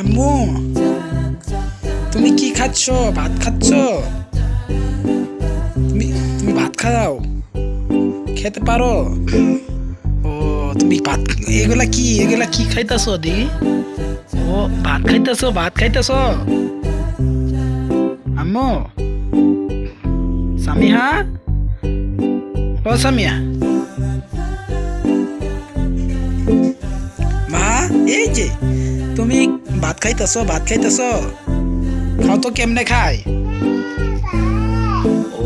আম্মু, তুমি কি খাচ্ছ? ভাত খাচ্ছ? তুমি তুমি ভাত খাও। খেতে পারো। ও, তুমি ভাত, এগুলা কি? এগুলা কি খাইতেছো দি ও, ভাত খাইতেছো ভাত খাইতেছো? আম্মু, সামিহা? ও সামিয়া মা, এই যে তুমি ভাত খাইতেছো ভাত খাইতেছো? খাও তো কেমনে খায়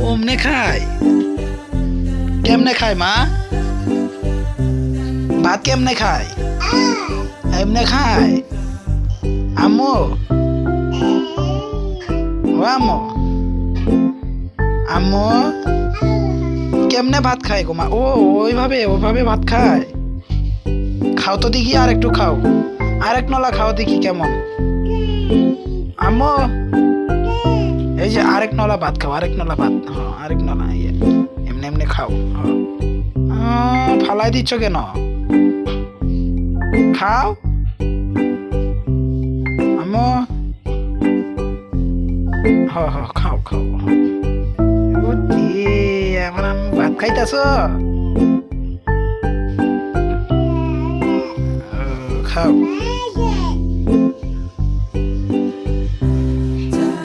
ওমনে খায় কেমনে খায় মা? ভাত কেমনে খায় এমনে খায় আম্মু? ও আম্মু? আম্মু? কেমনে ভাত খায় গো মা? ও, ওইভাবে ওইভাবে ভাত খায়। খাও তো দেখি আর একটু খাও। আর এক নলা খাও দেখি কেমন। আম্মু, এই যে আরেক নলা ভাত খাও, আরেক নলা ভাত। হ্যাঁ আরেক নলা ইয়ে এমনি এমনি খাও। হ্যাঁ। ফালাই দিচ্ছ কেন? খাও। আম্মু হ হ খাও খাও। ও আমার ভাত খাইতেছ? খাও